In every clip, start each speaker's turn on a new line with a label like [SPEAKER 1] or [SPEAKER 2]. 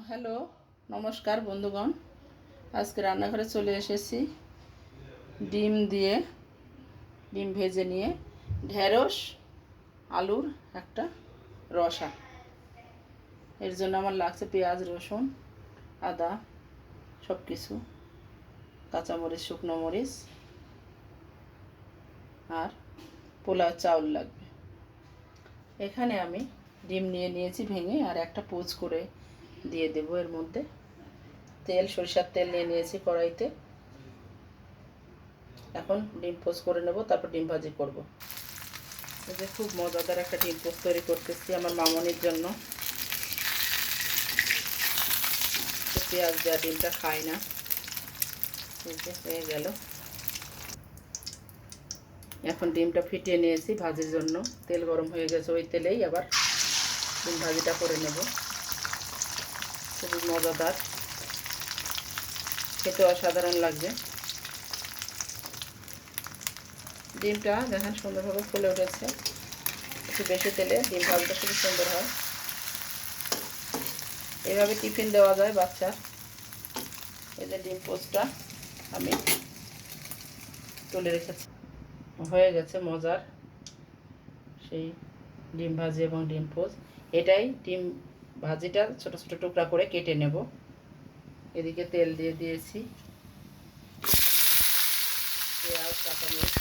[SPEAKER 1] Hello, নমস্কার বন্ধুগণ। আজকে রান্নাঘরে চলে এসেছি ডিম দিয়ে, ডিম ভেজে নিয়ে। ঢেঁড়স, আলুর একটা রসা। এর জন্য আমার লাগছে পেঁয়াজ, রসুন, আদা সব কিছু কাঁচামরিচ, শুকনো মরিচ, আর পোলাও চাউল লাগবে। এখানে আমি ডিম নিয়ে নিয়েছি ভেঙে, আর একটা পোচ করে দিয়ে দেব এর মধ্যে। তেল, সরিষার তেল নিয়ে নিয়েছি কড়াইতে। এখন ডিম পোচ করে নেব, তারপর ডিম ভাজি করব। এই যে খুব মজাদার একটা ডিম পোচ তৈরি করতেছি আমার মামনির জন্য। পেঁয়াজ দেওয়া ডিমটা খায় না। এই যে হয়ে গেল। এখন ডিমটা ফিটিয়ে নিয়েছি ভাজির জন্য। তেল গরম হয়ে গেছে ওই তেলেই আবার ডিম ভাজিটা করে নেব। খুবই মজাদার। খেতে অসাধারণ লাগবে। ডিমটা দেখেন সুন্দরভাবে ফুলে উঠেছে, একটু বেশি তেলে ডিম ভাজটা খুবই সুন্দর হয়। এভাবে টিফিন দেওয়া যায় বাচ্চার এই যে ডিম পোস্টটা আমি তুলে রেখেছি। হয়ে গেছে মজার সেই ডিম ভাজি এবং ডিম পোস্ট। এটাই ডিম ভাজিটা ছোট ছোট টুকরা করে কেটে নেব। এদিকে তেল দিয়ে দিয়েছি। পেঁয়াজ, কাঁচামরিচ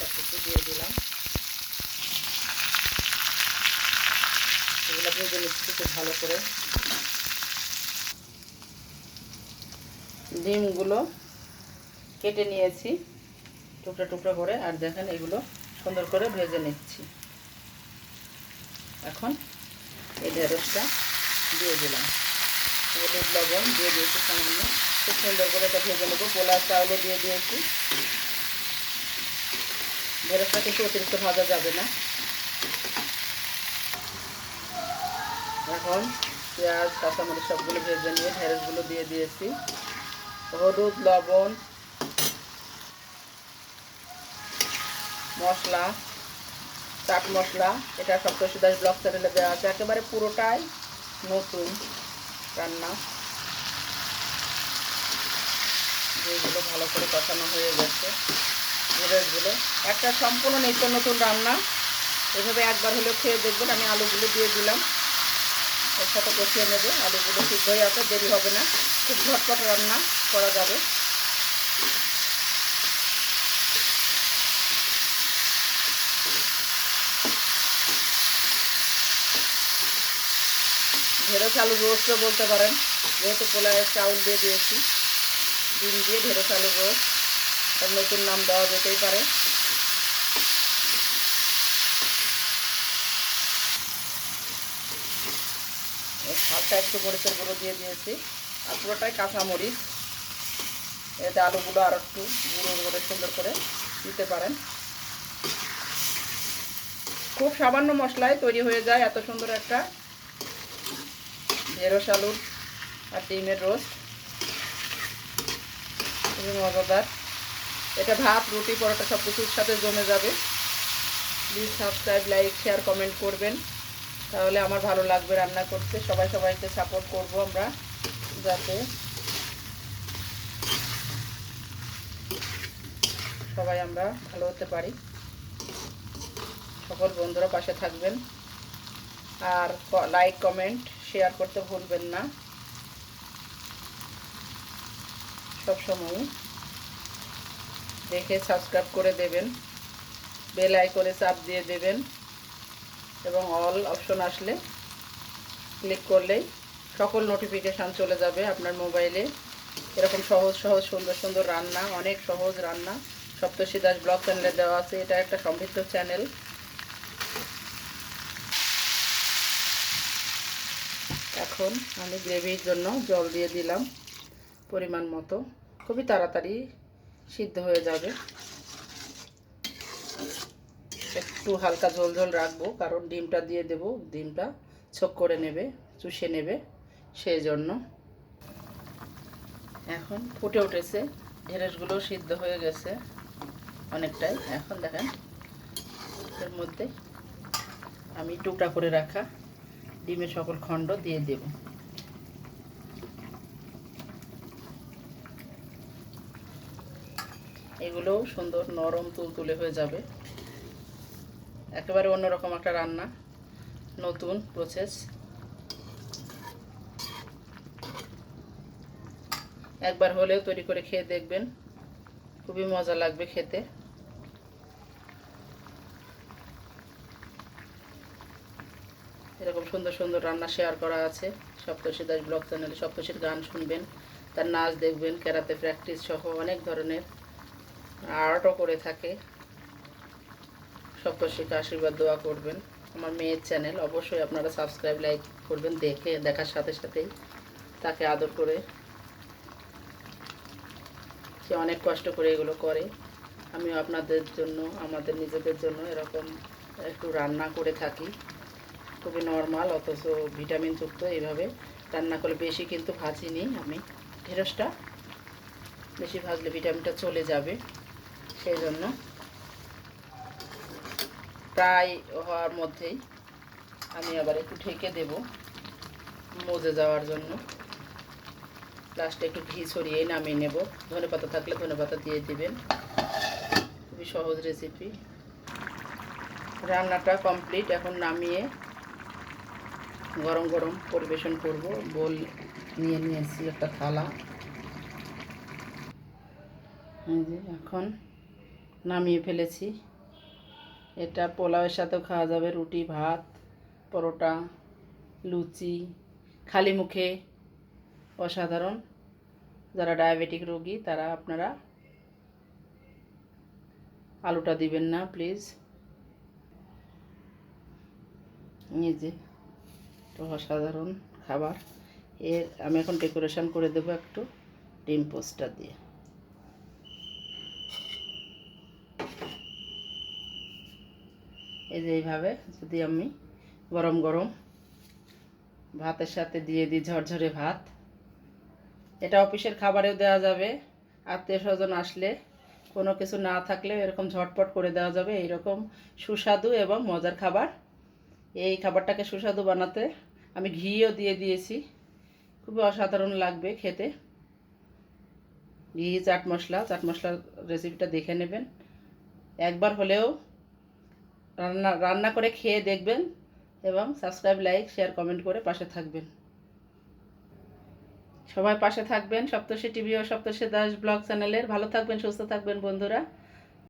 [SPEAKER 1] দিয়ে দিলাম। এগুলো ভেজে নিচ্ছি খুব ভালো করে। ডিমগুলো কেটে নিয়েছি টুকরা টুকরা করে। আর দেখেন এগুলো সুন্দর করে ভেজে নিচ্ছি। এখন এই ঢেঁড়সটা দিয়ে দিলাম। হলুদ, লবণ দিয়ে দিয়েছি সামান্য। খুব সুন্দর করে এটা ভেজে নেব। পোলা চাউলে দিয়ে দিয়েছি। ঢেঁড়সটা কিন্তু অতিরিক্ত ভাজা যাবে না। এখন পেঁয়াজ, কাঁচামরিচ সবগুলো ভেজে নিয়ে ঢেঁড়সগুলো দিয়ে দিয়েছি। হলুদ, লবণ, মশলা, চাট মশলা, এটা সপ্তর্ষি দাস ব্লক চ্যানেলে দেওয়া আছে। একেবারে পুরোটাই নতুন রান্না। যেগুলো ভালো করে কষানো হয়ে গেছে। ঢেঁড়সগুলো একটা সম্পূর্ণ নিত্য নতুন রান্না। এভাবে একবার হলেও খেয়ে দেখবেন, আমি আলুগুলো দিয়ে দিলাম। এর সাথে কষিয়ে নেবে। আলুগুলো সিদ্ধ হয়ে আসে দেরি হবে না। খুব ঝটপট রান্না করা যাবে। ঢেঁড়স আলু রোস্টও বলতে পারেন। যেহেতু পোলায়ের চাউল দিয়ে দিয়েছি, ডিম দিয়ে ঢেঁড়স আলু রোস্ট। তার নতুন নাম দেওয়া যেতেই পারে। হালকা একটু মরিচের গুঁড়ো দিয়ে দিয়েছি। আর পুরোটাই কাঁচা মরিচ এতে আলুগুলো আর একটু গুঁড়ো করে সুন্দর করে দিতে পারেন। খুব সামান্য মশলায় তৈরি হয়ে যায় এত সুন্দর একটা ঢেঁড়স আলুর আর ডিমের রোস্ট। খুবই মজাদার। এটা ভাত, রুটি, পরোটা সব কিছুর সাথে জমে যাবে। Please subscribe like share comment করবেন। তাহলে আমার ভালো লাগবে রান্না করতে। সবাই সবাইকে সাপোর্ট করব আমরা যাতে সবাই আমরা ভালো হতে পারি। সকল বন্ধুরা পাশে থাকবেন। আর লাইক কমেন্ট শেয়ার করতে ভুলবেন না। সবসময় দেখে সাবস্ক্রাইব করে দেবেন। বেল আইকনে চাপ দিয়ে দেবেন এবং অল অপশন আসলে ক্লিক করলেই সকল নোটিফিকেশান চলে যাবে আপনার মোবাইলে এরকম সহজ সহজ, সুন্দর সুন্দর রান্না, অনেক সহজ রান্না। সপ্তর্ষি দাস ব্লগ চ্যানেলে দেওয়া আছে। এটা একটা সমৃদ্ধ চ্যানেল এখন আমি গ্রেভির জন্য জল দিয়ে দিলাম পরিমাণ মতো। খুবই তাড়াতাড়ি সিদ্ধ হয়ে যাবে। একটু হালকা ঝোল ঝোল রাখব, কারণ ডিমটা দিয়ে দেব। ডিমটা ছোক করে নেবে, চুষে নেবে সেই জন্য এখন ফুটে উঠেছে, ঢেঁড়সগুলো সিদ্ধ হয়ে গেছে অনেকটাই। এখন দেখেন, এর মধ্যে আমি টুকরা করে রাখা ডিমের সকল খণ্ড দিয়ে দেব। এগুলোও সুন্দর নরম তুলতুলে হয়ে যাবে। একেবারে অন্যরকম একটা রান্না, নতুন প্রসেস একবার হলেও তৈরি করে খেয়ে দেখবেন, খুবই মজা লাগবে খেতে। এরকম সুন্দর সুন্দর রান্না শেয়ার করা আছে। সপ্তর্ষি দাস ব্লগ চ্যানেলে সপ্তর্ষির গান শুনবেন, তার নাচ দেখবেন, ক্যারাতে প্র্যাকটিস সহ অনেক ধরনের আর্টও করে থাকে। সপ্তর্ষিকে আশীর্বাদ দোয়া করবেন। আমার মেয়ের চ্যানেল অবশ্যই আপনারা সাবস্ক্রাইব লাইক করবেন, দেখে, দেখার সাথে সাথেই তাকে আদর করে। সে অনেক কষ্ট করে এগুলো করে। আমিও আপনাদের জন্য, আমাদের নিজেদের জন্য এরকম একটু রান্না করে থাকি। খুবই নর্মাল অথচ ভিটামিনযুক্ত এইভাবে রান্না করলে বেশি কিন্তু ভাজিনি আমি। ঢেঁড়সটা বেশি ভাজলে ভিটামিনটা চলে যাবে, সেই জন্য। প্রায় হওয়ার মধ্যেই আমি আবার একটু ঢেকে দেব মজে যাওয়ার জন্য। লাস্টে একটু ঘি ছড়িয়ে নামিয়ে নেব। ধনে পাতা থাকলে ধনে পাতা দিয়ে দিবেন। খুবই সহজ রেসিপি রান্নাটা কমপ্লিট এখন নামিয়ে গরম গরম পরিবেশন করব। বোল নিয়ে নিয়েছি একটা থালা। এখন নামিয়ে ফেলেছি। এটা পোলাওয়ের সাথেও খাওয়া যাবে, রুটি, ভাত, পরোটা, লুচি, খালি মুখে। অসাধারণ। যারা ডায়াবেটিক রোগী, তারা আপনারা আলুটা দিবেন না, প্লিজ। এই যে অসাধারণ খাবার। এর, আমি এখন ডেকোরেশন করে দেবো একটু ডিম পোস্টার দিয়ে। এই যে এইভাবে যদি আমি গরম গরম ভাতের সাথে দিয়ে দিই ঝরঝরে ভাত, এটা অফিসের খাবারেও দেওয়া যাবে। আত্মীয় স্বজন আসলে কোনো কিছু না থাকলেও এরকম ঝটপট করে দেওয়া যাবে। এইরকম সুস্বাদু এবং মজার খাবার। এই খাবারটাকে সুস্বাদু বানাতে আমি ঘিও দিয়ে দিয়েছি। খুবই অসাধারণ লাগবে খেতে। ঘি, চাট মশলা, চাট মশলার রেসিপিটা দেখে নেবেন। একবার হলেও রান্না রান্না করে খেয়ে দেখবেন এবং সাবস্ক্রাইব লাইক শেয়ার কমেন্ট করে পাশে থাকবেন। সবাই পাশে থাকবেন। সপ্তর্ষি টিভি ও সপ্তর্ষি দাস ব্লগ চ্যানেলের। ভালো থাকবেন, সুস্থ থাকবেন বন্ধুরা।